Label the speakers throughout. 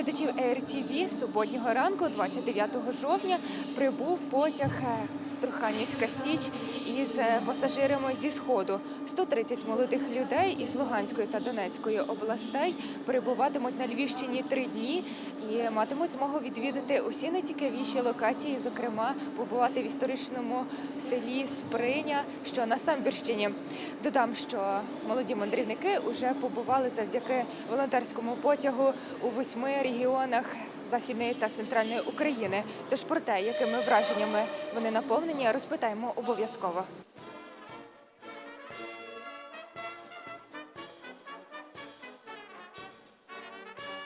Speaker 1: глядачів AirTV суботнього ранку, 29 жовтня, прибув потяг е, Труханівська Січ із е, пасажирами зі сходу. 130 молодих людей із Луганської та Донецької областей перебуватимуть на Львівщині три дні і матимуть змогу відвідати усі найцікавіші локації, зокрема побувати в історичному селі Сприня, що на Самбірщині. Додам, що молоді мандрівники вже побували завдяки волонтерському потягу у восьми регіонах Західної та центральної України. Тож про те, якими враженнями вони наповнені, розпитаємо обов'язково.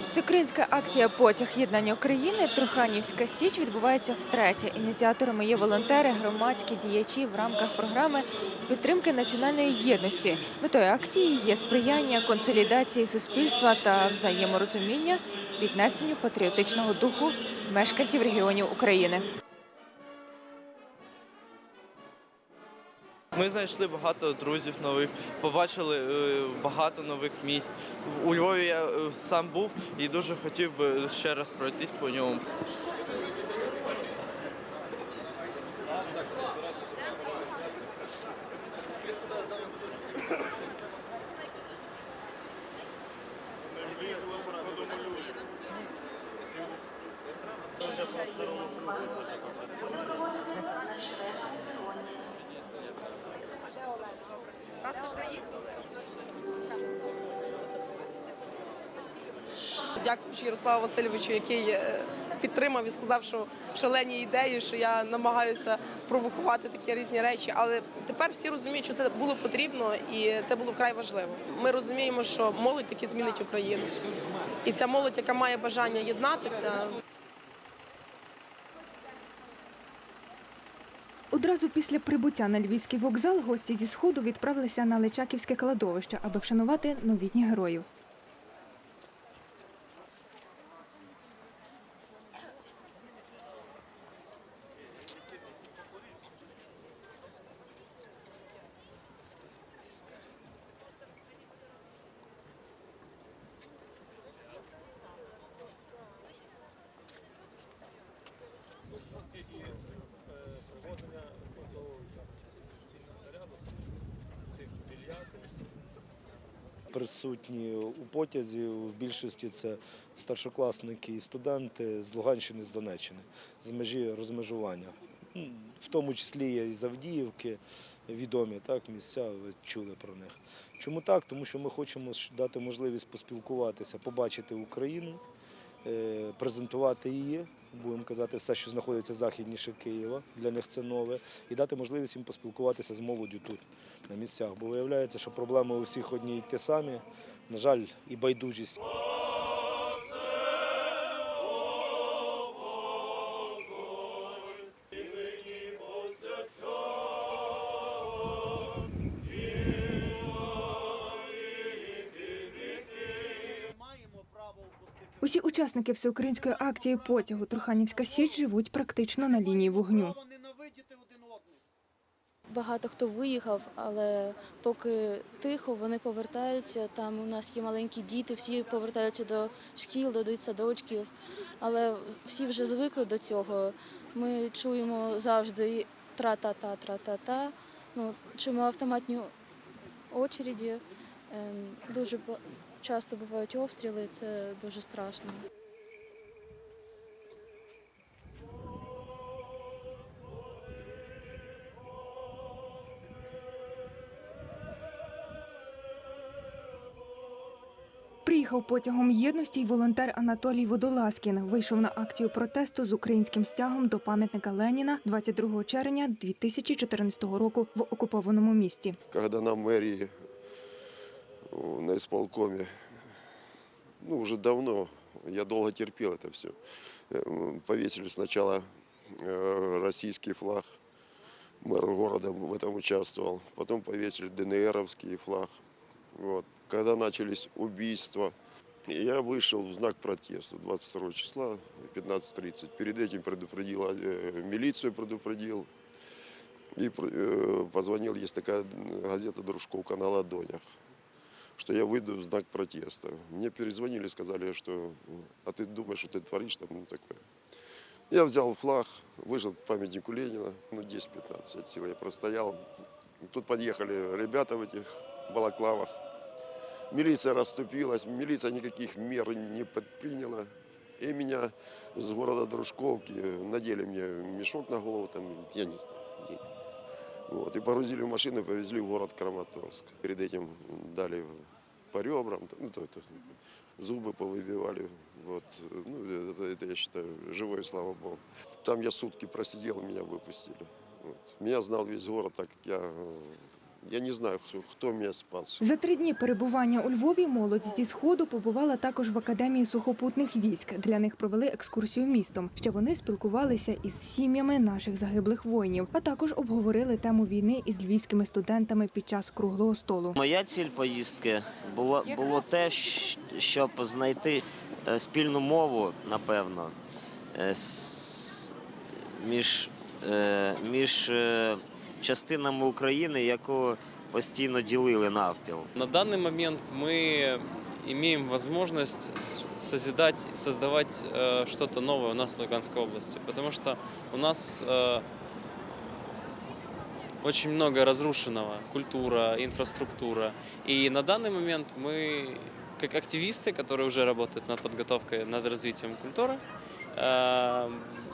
Speaker 1: Всеукраїнська акція Потяг єднання України Труханівська Січ відбувається втретє. Ініціаторами є волонтери, громадські діячі в рамках програми з підтримки національної єдності. Метою акції є сприяння консолідації суспільства та взаєморозуміння, піднесенню патріотичного духу мешканців регіонів України.
Speaker 2: Ми знайшли багато друзів нових, побачили е, багато нових місць. У Львові я е, сам був і дуже хотів би ще раз пройтись по ньому.
Speaker 3: Дякуючи Ярославу Васильовичу, який е, підтримав і сказав, що шалені ідеї, що я намагаюся провокувати такі різні речі. Але тепер всі розуміють, що це було потрібно і це було вкрай важливо. Ми розуміємо, що молодь таки змінить Україну. І ця молодь, яка має бажання єднатися,
Speaker 1: Одразу після прибуття на львівський вокзал гості зі сходу відправилися на Личаківське кладовище, аби вшанувати новітніх героїв.
Speaker 4: Присутні у потязі. В більшості це старшокласники і студенти з Луганщини, з Донеччини, з межі розмежування. В тому числі є і з Авдіївки, відомі так, місця, ви чули про них. Чому так? Тому що ми хочемо дати можливість поспілкуватися, побачити Україну, е, презентувати її, будемо казати, все, що знаходиться західніше Києва, для них це нове, і дати можливість їм поспілкуватися з молоддю тут, на місцях. Бо виявляється, що проблеми у всіх одні й ті самі. На жаль, і байдужість.
Speaker 1: Усі учасники всеукраїнської акції потягу Труханівська Січ живуть практично на лінії вогню.
Speaker 5: Багато хто виїхав, але поки тихо, вони повертаються. Там у нас є маленькі діти, всі повертаються до шкіл, до дитсадочків, але всі вже звикли до цього. Ми чуємо завжди тра-та-та, тра-та-та. Ну, чуємо автоматні очереді. Ем, Дуже часто бувають обстріли, це дуже страшно.
Speaker 1: Приїхав потягом єдності й волонтер Анатолій Водолазкін. Вийшов на акцію протесту з українським стягом до пам'ятника Леніна 22 червня 2014 року в окупованому місті.
Speaker 6: когда на мэрии, о, на исполкоме, ну, уже давно, я долго терпел это все. Повесили сначала э, российский флаг, мэр города в этом участвовал, потом повесили ДНРовский флаг. Вот. Когда начались убийства, я вышел в знак протеста 22 числа, 15.30. Перед этим предупредил, э, милицию предупредил, и э, позвонил, есть такая газета «Дружковка на ладонях». Что я выйду в знак протеста. Мне перезвонили, сказали, что а ты думаешь, что ты творишь там ну, такое. Я взял флаг, вышел к памятнику Ленина, ну 10-15 от силы я простоял. Тут подъехали ребята в этих балаклавах. Милиция расступилась, милиция никаких мер не предприняла. И меня с города Дружковки надели мне мешок на голову, там, я не знаю. где. Вот, и погрузили в машину и повезли в город Краматорск. Перед этим дали по ребрам, ну, то, это, зубы повыбивали. Вот. Ну, это, это, я считаю, живой, слава богу. Там я сутки просидел, меня выпустили. Вот. Меня знал весь город, так как я, э, я не знаю, кто, кто меня спас.
Speaker 1: За три дні перебування у Львові молодь зі сходу побувала також в академії сухопутних військ. Для них провели екскурсію містом. Ще вони спілкувалися із сім'ями наших загиблих воїнів, а також обговорили тему війни із львівськими студентами під час круглого столу.
Speaker 7: Моя ціль поїздки було, було те, щоб знайти е, спільну мову, напевно, е, між, е, між частинами України, яку постійно ділили навпіл.
Speaker 8: На данный момент мы имеем возможность с- созидать, создавать э, что-то новое у нас в Луганской области, потому что у нас э, очень много разрушенного, культура, инфраструктура. И на данный момент мы, как активисты, которые уже работают над подготовкой, над развитием культуры, э,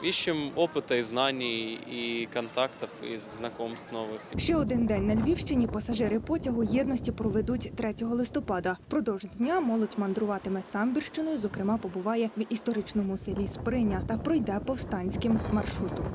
Speaker 8: ищем опыта и знаний, и контактов, и знакомств новых.
Speaker 1: Ще один день на Львівщині пасажири потягу єдності проведуть 3 листопада. Продовж дня молодь мандруватиме самбірщиною, зокрема побуває в історичному селі Сприня та пройде повстанським маршрутом.